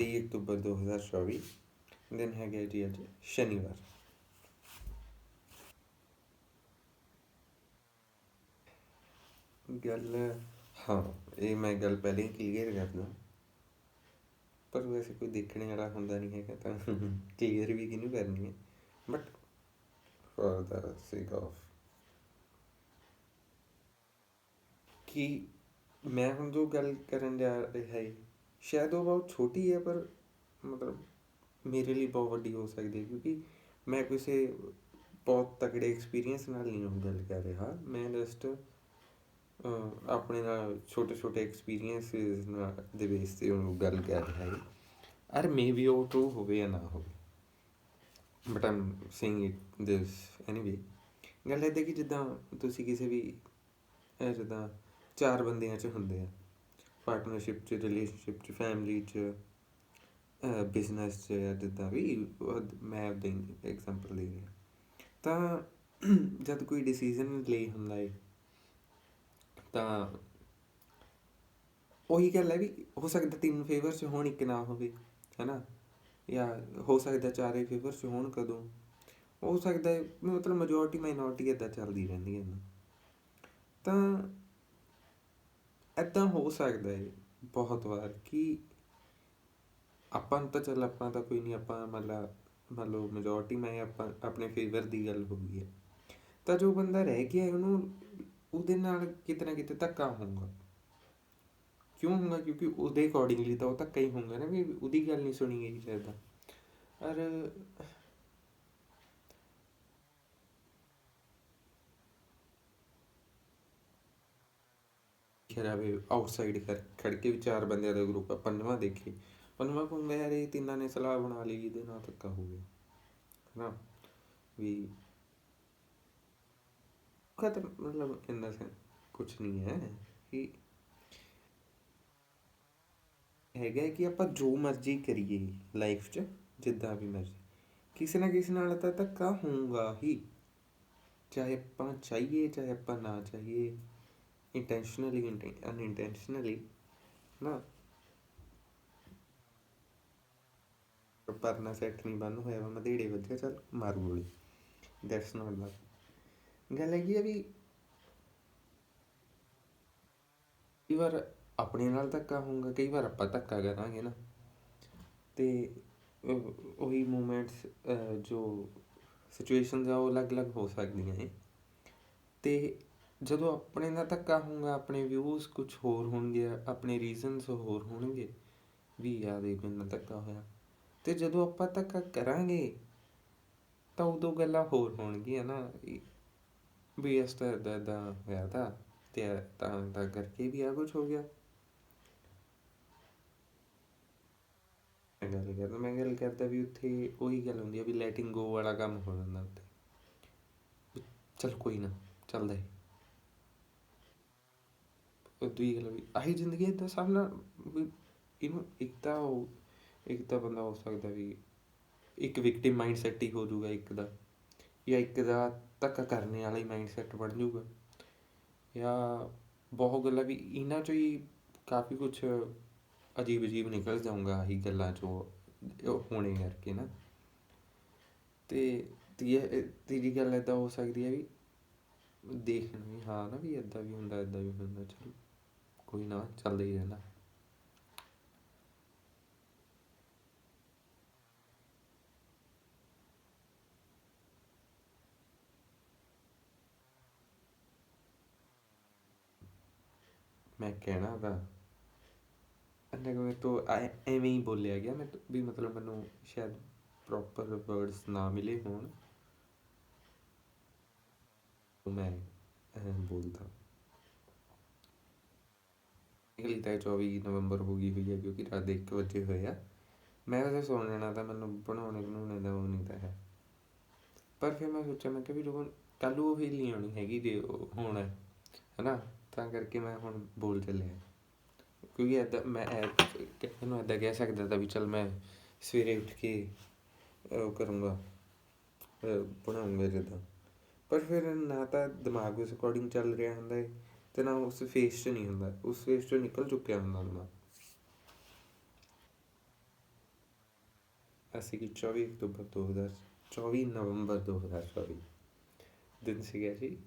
23 October 2024 ਦਿਨ ਹੈਗਾ ਜੀ ਅੱਜ ਸ਼ਨੀਵਾਰ ਗੱਲ ਹਾਂ ਇਹ ਮੈਂ ਗੱਲ ਪਹਿਲੇ ਹੀ ਕਲੀਅਰ ਕਰਦਾ ਪਰ ਵੈਸੇ ਕੋਈ ਦੇਖਣ ਵਾਲਾ ਹੁੰਦਾ ਨਹੀਂ ਹੈਗਾ ਤਾਂ ਕਲੀਅਰ ਵੀ ਕਿਹਨੂੰ ਕਰਨੀ ਹੈ ਬਟ ਫॉर ਦਾ ਸੇਕ ਆਫ ਕਿ ਮੈਂ ਹੁਣ ਜੋ ਗੱਲ ਕਰਨ ਜਾ ਰਿਹਾ ਹੈ ਸ਼ਾਇਦ ਉਹ ਬਹੁਤ ਛੋਟੀ ਹੈ, ਪਰ ਮਤਲਬ ਮੇਰੇ ਲਈ ਬਹੁਤ ਵੱਡੀ ਹੋ ਸਕਦੀ ਹੈ, ਕਿਉਂਕਿ ਮੈਂ ਕਿਸੇ ਬਹੁਤ ਤਕੜੇ ਐਕਸਪੀਰੀਅੰਸ ਨਾਲ ਨਹੀਂ ਉਹ ਗੱਲ ਕਰ ਰਿਹਾ। ਮੈਂ ਜਸਟ ਆਪਣੇ ਨਾਲ ਛੋਟੇ ਛੋਟੇ ਐਕਸਪੀਰੀਅੰਸਿਸ ਨਾਲ ਦੇ ਬੇਸ ਤੇ ਉਹ ਗੱਲ ਕਰ ਰਿਹਾ ਹੈ। ਅਰ ਮੇਬੀ ਉਹ ਟਰੂ ਹੋਵੇ ਜਾਂ ਨਾ ਹੋਵੇ। But I'm saying it this anyway ਗੱਲ ਇਹ ਹੈ ਕਿ ਜਿੱਦਾਂ ਤੁਸੀਂ ਕਿਸੇ ਵੀ ਇਹ ਜਿੱਦਾਂ ਚਾਰ ਬੰਦਿਆਂ 'ਚ ਹੁੰਦੇ ਆ ਪਾਰਟਨਰਸ਼ਿਪ 'ਚ ਰਿਲੇਸ਼ਨਸ਼ਿਪ 'ਚ ਫੈਮਿਲੀ 'ਚ ਬਿਜ਼ਨਸ 'ਚ ਜਾਂ ਜਿੱਦਾਂ ਵੀ ਮੈਂ ਉਹਦੇ ਐਗਜ਼ਾਮਪਲ ਦੇ ਰਿਹਾ। ਤਾਂ ਜਦ ਕੋਈ ਡਿਸੀਜਨ ਲਈ ਹੁੰਦਾ ਹੈ ਤਾਂ ਉਹੀ ਗੱਲ ਹੈ ਵੀ ਹੋ ਸਕਦਾ ਤਿੰਨ ਫੇਵਰ 'ਚ ਹੋਣ, ਇੱਕ ਨਾ ਹੋਵੇ, ਹੈਨਾ? ਜਾਂ ਹੋ ਸਕਦਾ ਚਾਰੇ ਫੇਵਰ 'ਚ ਹੋਣ ਕਦੋਂ। ਹੋ ਸਕਦਾ ਮਤਲਬ ਮੈਜੋਰਟੀ ਮਾਈਨੋਰਟੀ ਇਦਾਂ ਚੱਲਦੀ ਰਹਿੰਦੀ ਹੈ। ਨਾ ਤਾਂ ਇਦਾਂ ਹੋ ਸਕਦਾ ਹੈ ਬਹੁਤ ਵਾਰ ਕਿ ਆਪਾਂ ਤਾਂ ਚੱਲ ਆਪਾਂ ਤਾਂ ਕੋਈ ਨਹੀਂ, ਆਪਾਂ ਮਤਲਬ ਮੰਨ ਲਓ ਮੈਜੋਰਟੀ ਮੈਂ ਆਪਾਂ ਆਪਣੇ ਫੇਵਰ ਦੀ ਗੱਲ ਹੋ ਗਈ ਹੈ। ਤਾਂ ਜੋ ਬੰਦਾ ਰਹਿ ਗਿਆ ਉਹਨੂੰ ਉਹਦੇ ਨਾਲ ਕਿਤੇ ਨਾ ਕਿਤੇ ਧੱਕਾ ਹੋਊਗਾ। ਕਿਉਂ ਹੋਊਗਾ? ਕਿਉਂਕਿ ਉਹਦੇ ਅਕੋਰਡਿੰਗਲੀ ਤਾਂ ਉਹ ਧੱਕਾ ਹੀ ਹੋਊਗਾ ਨਾ, ਵੀ ਉਹਦੀ ਗੱਲ ਨਹੀਂ ਸੁਣੀ ਗਈ ਸ਼ਾਇਦ ਔਰ ਖਰਾਬੇ ਆਊਟਸਾਈਡ ਖੜ ਕੇ ਵੀ ਚਾਰ ਬੰਦਿਆਂ ਦਾ ਗਰੁੱਪ ਆ, ਪੰਜਵਾਂ ਦੇਖੀ। ਪੰਜਵਾਂ ਕਹੂੰਗਾ ਯਾਰ, ਇਹ ਤਿੰਨਾਂ ਨੇ ਸਲਾਹ ਬਣਾ ਲਈ, ਇਹਦੇ ਨਾਲ ਧੱਕਾ ਹੋ ਗਿਆ। ਨਾ ਵੀ ਖਤਮ ਮਤਲਬ ਇੰਨਾ ਸੈਂ ਕੁਝ ਨਹੀਂ ਹੈ ਕਿ ਹੈਗਾ ਕਿ ਆਪਾਂ ਜੋ ਮਰਜ਼ੀ ਕਰੀਏ ਲਾਈਫ 'ਚ, ਜਿੱਦਾਂ ਵੀ ਮਰਜ਼ੀ। ਕਿਸੇ ਨਾ ਕਿਸੇ ਨਾਲ ਤਾਂ ਧੱਕਾ ਹੋਊਗਾ ਹੀ। ਚਾਹੇ ਆਪਾਂ ਚਾਹੀਏ, ਚਾਹੇ ਆਪਾਂ ਨਾ ਚਾਹੀਏ। ਇੰਟੈਂਸ਼ਨਲੀ ਅਨਇੰਟੈਂਸ਼ਨਲੀ ਨਾ? ਪਰਨਾ ਸੈੱਟ ਨਹੀਂ ਬੰਨ ਹੋਇਆ ਵਾ, ਮਧੇੜੇ ਵੱਜਿਆ, ਚੱਲ ਮਾਰ ਗੋਲੀ। ਦੈਟਸ ਨਾਟ ਦਾ ਗੱਲ ਹੈਗੀ ਆ ਵੀ ਕਈ ਵਾਰ ਆਪਣੇ ਨਾਲ ਧੱਕਾ ਹੋਊਗਾ, ਕਈ ਵਾਰ ਆਪਾਂ ਧੱਕਾ ਕਰਾਂਗੇ ਨਾ। ਤੇ ਉਹੀ ਮੂਮੈਂਟਸ ਜੋ ਸਿਚੁਏਸ਼ਨਸ ਆ, ਉਹ ਅਲੱਗ-ਅਲੱਗ ਹੋ ਸਕਦੀਆਂ ਨੇ। ਤੇ ਜਦੋਂ ਆਪਣੇ ਨਾਲ ਧੱਕਾ ਹੋਊਗਾ, ਆਪਣੇ ਵਿਊਜ਼ ਕੁਝ ਹੋਰ ਹੋਣਗੇ, ਆਪਣੇ ਰੀਜ਼ਨਸ ਹੋਰ ਹੋਣਗੇ, ਵੀ ਯਾਰ ਇਹ ਮੈਨੂੰ ਧੱਕਾ ਹੋਇਆ। ਤੇ ਜਦੋਂ ਆਪਾਂ ਧੱਕਾ ਕਰਾਂਗੇ, ਤਾਂ ਉਦੋਂ ਗੱਲਾਂ ਹੋਰ ਹੋਣਗੀਆਂ ਨਾ। ਵੀ ਇਸ ਤਰ੍ਹਾਂ ਦਾ ਹੋਇਆ ਤਾਂ, ਤੇ ਤਾਂ ਤਾਂ ਕਰਕੇ ਵੀ ਆ ਕੁਝ ਹੋ ਗਿਆ। ਗੱਲ ਕਰਦਾ, ਮੈਂ ਗੱਲ ਕਰਦਾ ਵੀ ਉੱਥੇ ਉਹੀ ਗੱਲ ਹੁੰਦੀ ਆ ਵੀ ਲੈਟਿੰਗ ਗੋ ਵਾਲਾ ਕੰਮ ਹੋ ਜਾਂਦਾ ਉੱਥੇ। ਚਲ ਕੋਈ ਨਾ, ਚੱਲਦਾ ਹੈ ਦੂਈ ਗੱਲ ਵੀ, ਆਹੀ ਜ਼ਿੰਦਗੀ ਦਾ ਸਭ ਨਾਲ ਵੀ ਇਹਨੂੰ ਇੱਕ ਤਾਂ ਉਹ, ਇੱਕ ਤਾਂ ਬੰਦਾ ਹੋ ਸਕਦਾ ਵੀ ਇੱਕ ਵਿਕਟਿਮ ਮਾਈਂਡਸੈਟ ਹੀ ਹੋ ਜਾਊਗਾ ਇੱਕ ਦਾ, ਜਾਂ ਇੱਕ ਦਾ ਧੱਕਾ ਕਰਨੇ ਵਾਲਾ ਹੀ ਮਾਈਂਡਸੈਟ ਬਣ ਜਾਊਗਾ। ਜਾਂ ਬਹੁਤ ਗੱਲਾਂ ਵੀ, ਇਹਨਾਂ ਚੋਂ ਹੀ ਕਾਫੀ ਕੁਝ ਅਜੀਬ ਅਜੀਬ ਨਿਕਲ ਜਾਊਗਾ ਆਹੀ ਗੱਲਾਂ ਚੋਂ ਹੋਣੇ ਕਰਕੇ ਨਾ। ਤੇ ਤੀਜੀ ਗੱਲ ਏਦਾਂ ਹੋ ਸਕਦੀ ਹੈ ਵੀ ਦੇਖਣ ਵੀ ਹਾਂ ਨਾ ਵੀ ਏਦਾਂ ਵੀ ਹੁੰਦਾ, ਏਦਾਂ ਵੀ ਹੁੰਦਾ, ਚਲੋ। ਕੋਈ ਨਾ ਚੱਲਦਾ ਹੀ ਰਹਿੰਦਾ ਮੈਂ ਕਹਿਣਾ ਵਾ ਅੰਨੇ ਕੋਈ ਤੋ ਐਵੇਂ ਹੀ ਬੋਲਿਆ ਗਿਆ ਮੈਂ ਵੀ ਮਤਲਬ ਮੈਨੂੰ ਸ਼ਾਇਦ ਪ੍ਰੋਪਰ ਵਰਡਸ ਨਾ ਮਿਲੇ ਹੋਣ। ਮੈਂ ਬੋਲਦਾ। ਨਿਕਲੀ ਤਾਂ 24 ਨਵੰਬਰ ਹੋ ਗਈ ਹੋਈ ਹੈ ਕਿਉਂਕਿ ਰਾਤ ਦੇ 1 ਵਜੇ ਹੋਏ ਆ। ਮੈਂ ਵੈਸੇ ਸੌਣ ਜਾਣਾ ਤਾਂ ਮੈਨੂੰ ਬਣਾਉਣੇ ਬਣਾਉਣੇ ਦਾ ਉਹ ਨਹੀਂ ਤਾਂ ਹੈ। ਪਰ ਫਿਰ ਮੈਂ ਸੋਚਿਆ, ਮੈਂ ਕਿ ਵੀ ਜਦੋਂ ਕੱਲ ਉਹ ਫੀਲ ਨਹੀਂ ਆਉਣੀ ਹੈਗੀ ਜੇ ਹੁਣ, ਹਨਾ? ਤਾਂ ਕਰਕੇ ਮੈਂ ਹੁਣ ਬੋਲ ਚੱਲਿਆ। ਕਿਉਂਕਿ ਐਦਾਂ ਮੈਂ ਇਹਨੂੰ ਐਦਾਂ ਕਹਿ ਸਕਦਾ ਤਾਂ ਵੀ ਚਲ ਮੈਂ ਸਵੇਰੇ ਉੱਠ ਕੇ ਉਹ ਕਰੂੰਗਾ ਬਣਾਉਂਗਾ ਜਦੋਂ। ਪਰ ਫਿਰ ਨਾ ਤਾਂ ਦਿਮਾਗ ਉਸ ਅਕੋਰਡਿੰਗ ਚੱਲ ਰਿਹਾ ਹੁੰਦਾ ਹੈ ਤੇ ਨਾ ਉਸ ਫੇਸ 'ਚ ਨਹੀਂ ਹੁੰਦਾ। ਉਸ ਫੇਸ 'ਚੋਂ ਨਿਕਲ ਚੁੱਕਿਆ ਹੁੰਦਾ ਦਿਮਾਗ ਅਸੀਂ ਕਿ 24 ਅਕਤੂਬਰ 2024 ਨਵੰਬਰ 2024 ਦਿਨ ਸੀਗਾ ਜੀ।